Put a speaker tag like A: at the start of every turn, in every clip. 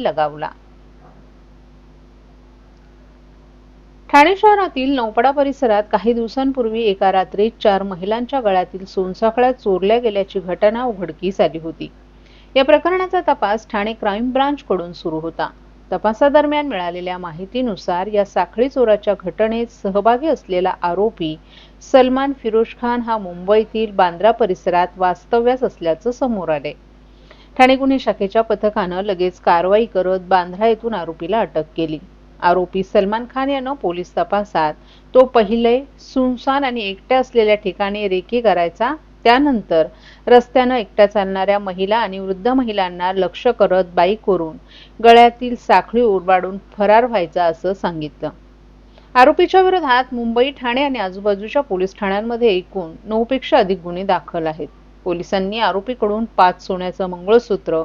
A: लगावला. ठाणे शहरातील नौपडा परिसरात काही दिवसांपूर्वी एका रात्रीत चार महिलांच्या गळ्यातील सोनसाखळ्या चोरल्या गेल्याची घटना उघडकीस आली होती. या प्रकरणाचा तपास ठाणे क्राईम ब्रांच कडून सुरू होता. तपासादरम्यान मिळालेल्या माहितीनुसार या साखळी चोराच्या घटनेत सहभागी असलेला आरोपी सलमान फिरोज खान हा मुंबईतील बांद्रा परिसरात वास्तव्यास असल्याचं समोर आले ठाणे गुन्हे शाखेच्या पथकानं लगेच कारवाई करत बांद्रा येथून आरोपीला अटक केली. आरोपी सलमान खान यानं पोलीस तपासात तो पहिले सुनसान आणि एकट्या असलेल्या ठिकाणी रेकी करायचा त्यानंतर रस्त्यानं एकट्या चालणाऱ्या महिला आणि वृद्ध महिलांना लक्ष करत बाईकवरून गळ्यातील साखळी उरबाडून फरार व्हायचा असं सांगितलं. आरोपीच्या विरोधात मुंबई ठाणे आणि आजूबाजूच्या पोलीस ठाण्यांमध्ये एकूण नऊ पेक्षा अधिक गुन्हे दाखल आहेत. पोलिसांनी आरोपीकडून पाच सोन्याचं मंगळसूत्र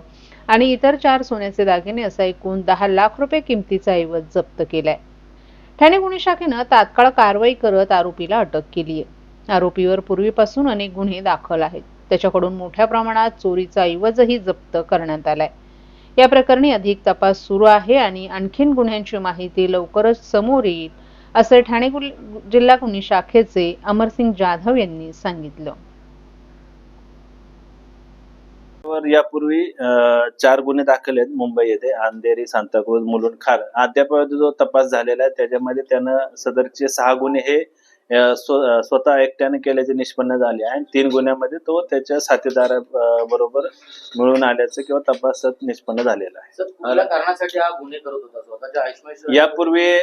A: आणि इतर चार सोन्याचे दागिने असा एकूण दहा लाख रुपये किमतीचा ऐवज जप्त केलाय. ठाणे गुन्हे शाखेनं तात्काळ कारवाई करत आरोपीला अटक केली आहे आरोपीवर पूर्वीपासून अनेक गुन्हे दाखल आहेत. त्याच्याकडून मोठ्या प्रमाणात चोरीचा ऐवजही जप्त करण्यात आलाय. या प्रकरणी अधिक तपास सुरू आहे आणि आणखीन गुन्ह्यांची माहिती लवकरच समोर येईल असे ठाणे जिल्हा गुन्हे शाखेचे अमरसिंग जाधव यांनी सांगितलं.
B: वर यापूर्वी चार गुन्हे दाखल आहेत. मुंबई येथे अंधेरी सांताक्रूज मुलुंड खार. अद्याप जो तपास झालेला आहे त्याच्यामध्ये त्यानं सदरचे सहा गुन्हे हे स्वतः एकट्याने केल्याचे निष्पन्न झाले आहे. आणि तीन गुन्ह्यामध्ये तो त्याच्या साथीदारा बरोबर मिळून आल्याचं किंवा तपासात निष्पन्न झालेला आहे.
C: हा
B: यापूर्वी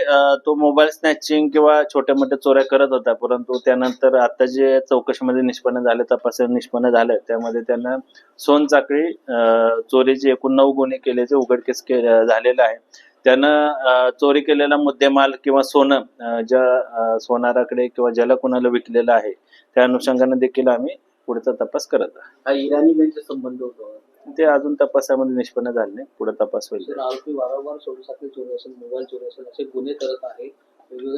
B: तो मोबाईल स्नॅचिंग किंवा छोट्या मोठ्या चोऱ्या करत होता परंतु त्यानंतर आता जे चौकशीमध्ये निष्पन्न झाले तपासात निष्पन्न झालं त्यामध्ये त्यानं सोनचाकळी चोरीचे एकूण नऊ गुन्हे केल्याचे उघडकीस झालेलं आहे. त्यानं चोरी केलेला मुद्देमाल किंवा सोनं ज्या सोनाराकडे किंवा ज्याला कोणाला विकलेलं आहे त्या अनुषंगाने देखील आम्ही पुढचा तपास करत आहे
C: हा इराणी बँकचा संबंध होतो.
B: ते अजून तपासामध्ये निष्पन्न झाले नाही. पुढे तपास होईल.
C: वारंवार सोडूसाखळी चोरी असेल मोबाईल चोरी असेल असे गुन्हे करत आहे.